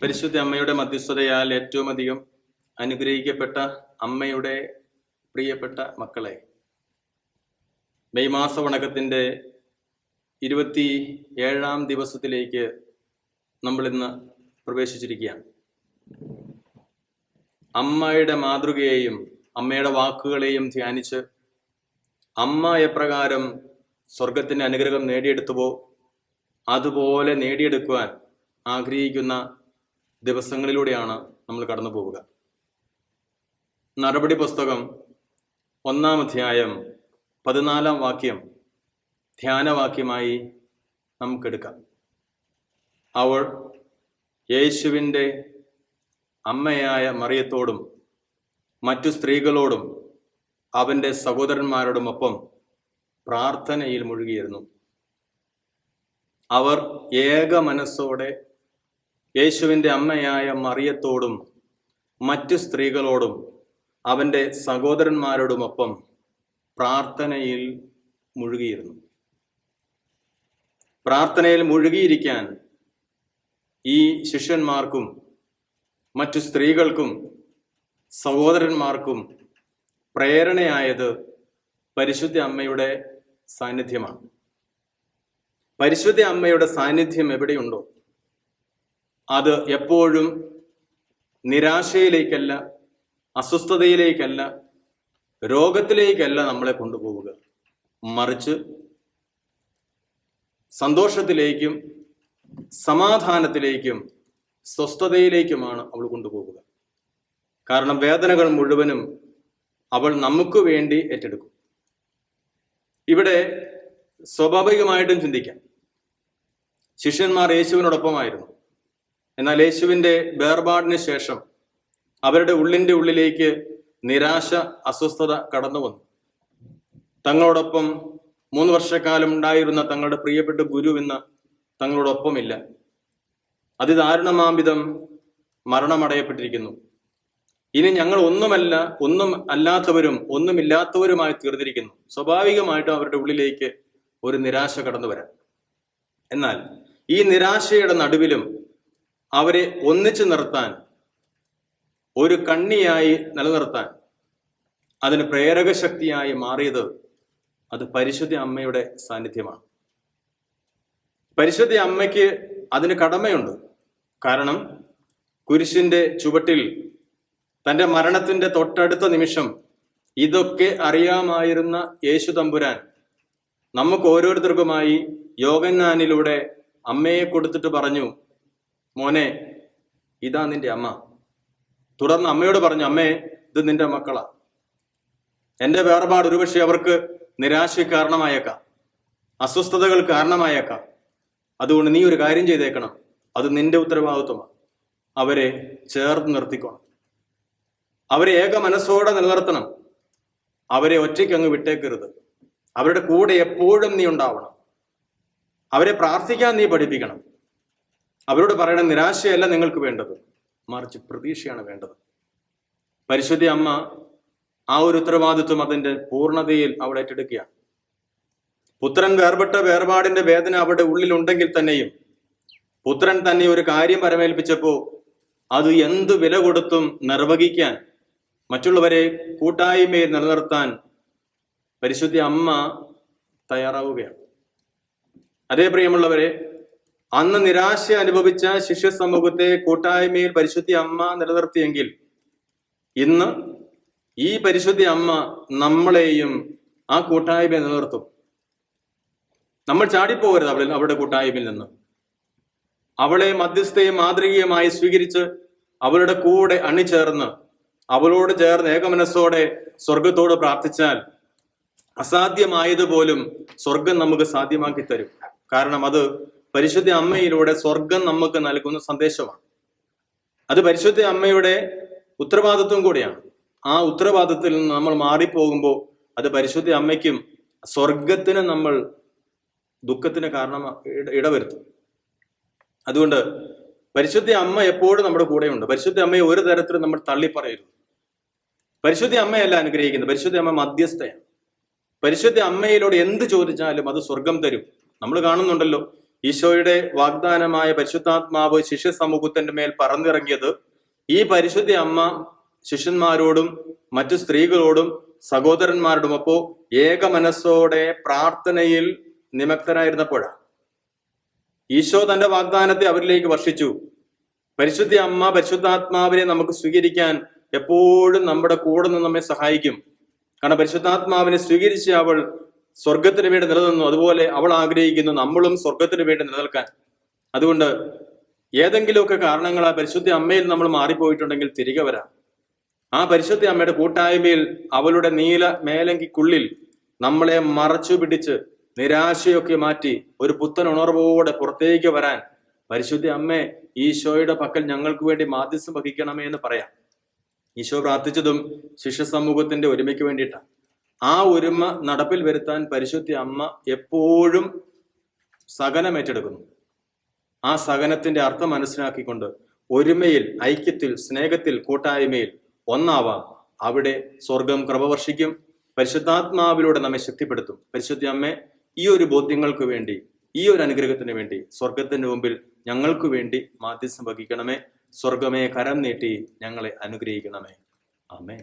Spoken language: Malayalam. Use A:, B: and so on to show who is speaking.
A: പരിശുദ്ധ അമ്മയുടെ മധ്യസ്ഥതയാൽ ഏറ്റവും അധികം അനുഗ്രഹിക്കപ്പെട്ട അമ്മയുടെ പ്രിയപ്പെട്ട മക്കളെ മെയ് മാസ വണക്കത്തിന്റെ ഇരുപത്തി ഏഴാം ദിവസത്തിലേക്ക് നമ്മൾ ഇന്ന് പ്രവേശിച്ചിരിക്കുകയാണ്. അമ്മയുടെ മാതൃകയെയും അമ്മയുടെ വാക്കുകളെയും ധ്യാനിച്ച് അമ്മ എപ്രകാരം സ്വർഗത്തിന്റെ അനുഗ്രഹം നേടിയെടുത്തുവോ അതുപോലെ നേടിയെടുക്കുവാൻ ആഗ്രഹിക്കുന്ന ദിവസങ്ങളിലൂടെയാണ് നമ്മൾ കടന്നു പോവുക. നടപടി പുസ്തകം ഒന്നാം അധ്യായം പതിനാലാം വാക്യം ധ്യാനവാക്യമായി നമുക്കെടുക്കാം അവൾ യേശുവിന്റെ അമ്മയായ മറിയത്തോടും മറ്റു സ്ത്രീകളോടും അവന്റെ സഹോദരന്മാരോടുമൊപ്പം പ്രാർത്ഥനയിൽ മുഴുകിയിരുന്നു. അവർ ഏക മനസ്സോടെ യേശുവിന്റെ അമ്മയായ മറിയത്തോടും മറ്റു സ്ത്രീകളോടും അവന്റെ സഹോദരന്മാരോടുമൊപ്പം പ്രാർത്ഥനയിൽ മുഴുകിയിരുന്നു. പ്രാർത്ഥനയിൽ മുഴുകിയിരിക്കാൻ ഈ ശിഷ്യന്മാർക്കും മറ്റു സ്ത്രീകൾക്കും സഹോദരന്മാർക്കും പ്രേരണയായത് പരിശുദ്ധ അമ്മയുടെ സാന്നിധ്യമാണ്. പരിശുദ്ധ അമ്മയുടെ സാന്നിധ്യം എവിടെയുണ്ടോ? അത് എപ്പോഴും നിരാശയിലേക്കല്ല അസ്വസ്ഥതയിലേക്കല്ല രോഗത്തിലേക്കല്ല നമ്മളെ കൊണ്ടുപോവുക. മറിച്ച് സന്തോഷത്തിലേക്കും സമാധാനത്തിലേക്കും സ്വസ്ഥതയിലേക്കുമാണ് അവൾ കൊണ്ടുപോവുക. കാരണം വേദനകൾ മുഴുവനും അവൾ നമുക്ക് വേണ്ടി ഏറ്റെടുക്കും. ഇവിടെ സ്വാഭാവികമായിട്ടും ചിന്തിക്കാം. ശിഷ്യന്മാർ യേശുവിനോടൊപ്പമായിരുന്നു. എന്നാൽ യേശുവിന്റെ വേർപാടിന് ശേഷം അവരുടെ ഉള്ളിന്റെ ഉള്ളിലേക്ക് നിരാശ അസ്വസ്ഥത കടന്നു വന്നു. തങ്ങളോടൊപ്പം മൂന്ന് വർഷക്കാലം ഉണ്ടായിരുന്ന തങ്ങളുടെ പ്രിയപ്പെട്ട ഗുരു എന്ന തങ്ങളോടൊപ്പമില്ല. അതിദാരുണമാംവിധം മരണമടയപ്പെട്ടിരിക്കുന്നു. ഇനി ഞങ്ങൾ ഒന്നുമല്ല ഒന്നും അല്ലാത്തവരും ഒന്നുമില്ലാത്തവരുമായി തീർന്നിരിക്കുന്നു. സ്വാഭാവികമായിട്ടും അവരുടെ ഉള്ളിലേക്ക് ഒരു നിരാശ കടന്നു വരാം. എന്നാൽ ഈ നിരാശയുടെ നടുവിലും അവരെ ഒന്നിച്ചു നിർത്താൻ ഒരു കണ്ണിയായി നിലനിർത്താൻ അതിന് പ്രേരക ശക്തിയായി മാറിയത് അത് പരിശുദ്ധ അമ്മയുടെ സാന്നിധ്യമാണ്. പരിശുദ്ധ അമ്മയ്ക്ക് അതിന് കടമയുണ്ട്. കാരണം കുരിശിന്റെ ചുവട്ടിൽ തന്റെ മരണത്തിന്റെ തൊട്ടടുത്ത നിമിഷം ഇതൊക്കെ അറിയാമായിരുന്ന യേശു തമ്പുരാൻ നമുക്ക് ഓരോരുത്തർക്കുമായി യോഗന്നാനിലൂടെ അമ്മയെ കൊടുത്തിട്ട് പറഞ്ഞു മോനെ ഇതാ നിന്റെ അമ്മ. തുടർന്ന് അമ്മയോട് പറഞ്ഞു അമ്മേ ഇത് നിന്റെ മക്കളാ. എന്റെ വേർപാട് ഒരുപക്ഷെ അവർക്ക് നിരാശ കാരണമായേക്കാം. അസ്വസ്ഥതകൾ കാരണമായേക്കാം. അതുകൊണ്ട് നീ ഒരു കാര്യം ചെയ്തേക്കണം. അത് നിന്റെ ഉത്തരവാദിത്വമാണ്. അവരെ ചേർത്ത് നിർത്തിക്കണം. അവരെ ഏക മനസ്സോടെ നിലനിർത്തണം. അവരെ ഒറ്റയ്ക്ക് അങ്ങ് വിട്ടേക്കരുത്. അവരുടെ കൂടെ എപ്പോഴും നീ ഉണ്ടാവണം. അവരെ പ്രാർത്ഥിക്കാൻ നീ പഠിപ്പിക്കണം. അവരോട് പറയണം നിരാശയല്ല നിങ്ങൾക്ക് വേണ്ടത്. മറിച്ച് പ്രതീക്ഷയാണ് വേണ്ടത്. പരിശുദ്ധി അമ്മ ആ ഒരു ഉത്തരവാദിത്വം അതിന്റെ പൂർണതയിൽ അവൾ ഏറ്റെടുക്കുകയാണ്. പുത്രൻ വേർപെട്ട വേർപാടിന്റെ വേദന അവരുടെ ഉള്ളിലുണ്ടെങ്കിൽ തന്നെയും പുത്രൻ തന്നെ ഒരു കാര്യം പരമേൽപ്പിച്ചപ്പോ അത് എന്ത് വില കൊടുത്തും നിർവഹിക്കാൻ മറ്റുള്ളവരെ കൂട്ടായ്മയിൽ നിലനിർത്താൻ പരിശുദ്ധി അമ്മ തയ്യാറാവുകയാണ്. അതേ പ്രിയമുള്ളവരെ അന്ന് നിരാശ അനുഭവിച്ച ശിഷ്യ സമൂഹത്തെ കൂട്ടായ്മയിൽ പരിശുദ്ധി അമ്മ നിലനിർത്തിയെങ്കിൽ ഇന്ന് ഈ പരിശുദ്ധി അമ്മ നമ്മളെയും ആ കൂട്ടായ്മ നിലനിർത്തും. നമ്മൾ ചാടിപ്പോകരുത് അവളിൽ അവരുടെ കൂട്ടായ്മയിൽ നിന്ന്. അവളെ മധ്യസ്ഥയും മാതൃകയുമായി സ്വീകരിച്ച് അവളുടെ കൂടെ അണിചേർന്ന് അവളോട് ചേർന്ന് ഏകമനസ്സോടെ സ്വർഗത്തോട് പ്രാർത്ഥിച്ചാൽ അസാധ്യമായതുപോലും സ്വർഗം നമുക്ക് സാധ്യമാക്കി തരും. കാരണം അത് പരിശുദ്ധ അമ്മയിലൂടെ സ്വർഗം നമുക്ക് നൽകുന്ന സന്ദേശമാണ്. അത് പരിശുദ്ധ അമ്മയുടെ ഉത്തരവാദിത്വം കൂടിയാണ്. ആ ഉത്തരവാദിത്തത്തിൽ നിന്ന് നമ്മൾ മാറിപ്പോകുമ്പോൾ അത് പരിശുദ്ധ അമ്മയ്ക്കും സ്വർഗത്തിന് നമ്മൾ ദുഃഖത്തിന് കാരണം ഇട- ഇടവരുത്തും. അതുകൊണ്ട് പരിശുദ്ധ അമ്മ എപ്പോഴും നമ്മുടെ കൂടെയുണ്ട്. പരിശുദ്ധ അമ്മയെ ഒരു തരത്തിലും നമ്മൾ തള്ളിപ്പറയരുത്. പരിശുദ്ധ അമ്മയല്ല അനുഗ്രഹിക്കുന്നത്. പരിശുദ്ധ അമ്മ മധ്യസ്ഥയാണ്. പരിശുദ്ധ അമ്മയിലൂടെ എന്ത് ചോദിച്ചാലും അത് സ്വർഗം തരും. നമ്മൾ കാണുന്നുണ്ടല്ലോ. ഈശോയുടെ വാഗ്ദാനമായ പരിശുദ്ധാത്മാവ് ശിഷ്യ സമൂഹത്തിന്റെ മേൽ പറന്നിറങ്ങിയത് ഈ പരിശുദ്ധ അമ്മ ശിഷ്യന്മാരോടും മറ്റു സ്ത്രീകളോടും സഹോദരന്മാരോടും അപ്പോ ഏക മനസ്സോടെ പ്രാർത്ഥനയിൽ നിമഗ്നരായിരുന്നപ്പോഴാണ് ഈശോ തന്റെ വാഗ്ദാനത്തെ അവരിലേക്ക് വർഷിച്ചു. പരിശുദ്ധ അമ്മ പരിശുദ്ധാത്മാവിനെ നമുക്ക് സ്വീകരിക്കാൻ എപ്പോഴും നമ്മുടെ കൂടെ നിന്ന് നമ്മെ സഹായിക്കും. കാരണം പരിശുദ്ധാത്മാവിനെ സ്വീകരിച്ച് അവൾ സ്വർഗത്തിന് വേണ്ടി നിലനിന്നു. അതുപോലെ അവൾ ആഗ്രഹിക്കുന്നു നമ്മളും സ്വർഗത്തിന് വേണ്ടി നിലനിൽക്കാൻ. അതുകൊണ്ട് ഏതെങ്കിലുമൊക്കെ കാരണങ്ങളാൽ പരിശുദ്ധ അമ്മയിൽ നമ്മൾ മാറിപ്പോയിട്ടുണ്ടെങ്കിൽ തിരികെ വരാം. ആ പരിശുദ്ധ അമ്മയുടെ കൂട്ടായ്മയിൽ അവളുടെ നീല മേലങ്കിക്കുള്ളിൽ നമ്മളെ മറച്ചു പിടിച്ച് നിരാശയൊക്കെ മാറ്റി ഒരു പുത്തൻ ഉണർവോടെ പുറത്തേക്ക് വരാൻ പരിശുദ്ധ അമ്മേ ഈശോയുടെ പക്കൽ ഞങ്ങൾക്ക് വേണ്ടി മാധ്യസ്ഥം വഹിക്കണമേ എന്ന് പറയാം. ഈശോ പ്രാർത്ഥിച്ചതും ശിഷ്യ സമൂഹത്തിന്റെ ഒരുമയ്ക്ക് വേണ്ടിയിട്ടാണ്. ആ ഒരുമ നടപ്പിൽ വരുത്താൻ പരിശുദ്ധി അമ്മ എപ്പോഴും സഹനം ഏറ്റെടുക്കുന്നു. ആ സഹനത്തിന്റെ അർത്ഥം മനസ്സിലാക്കിക്കൊണ്ട് ഒരുമയിൽ ഐക്യത്തിൽ സ്നേഹത്തിൽ കൂട്ടായ്മയിൽ ഒന്നാവാം. അവിടെ സ്വർഗം കൃപ വർഷിക്കും. പരിശുദ്ധാത്മാവിലൂടെ നമ്മെ ശക്തിപ്പെടുത്തും. പരിശുദ്ധി അമ്മ ഈ ഒരു ബോധ്യങ്ങൾക്ക് വേണ്ടി ഈ ഒരു അനുഗ്രഹത്തിന് വേണ്ടി സ്വർഗത്തിന്റെ മുമ്പിൽ ഞങ്ങൾക്ക് വേണ്ടി മാധ്യസ്ഥം വഹിക്കണമേ. സ്വർഗമേ കരം നീട്ടി ഞങ്ങളെ അനുഗ്രഹിക്കണമേ. ആമേ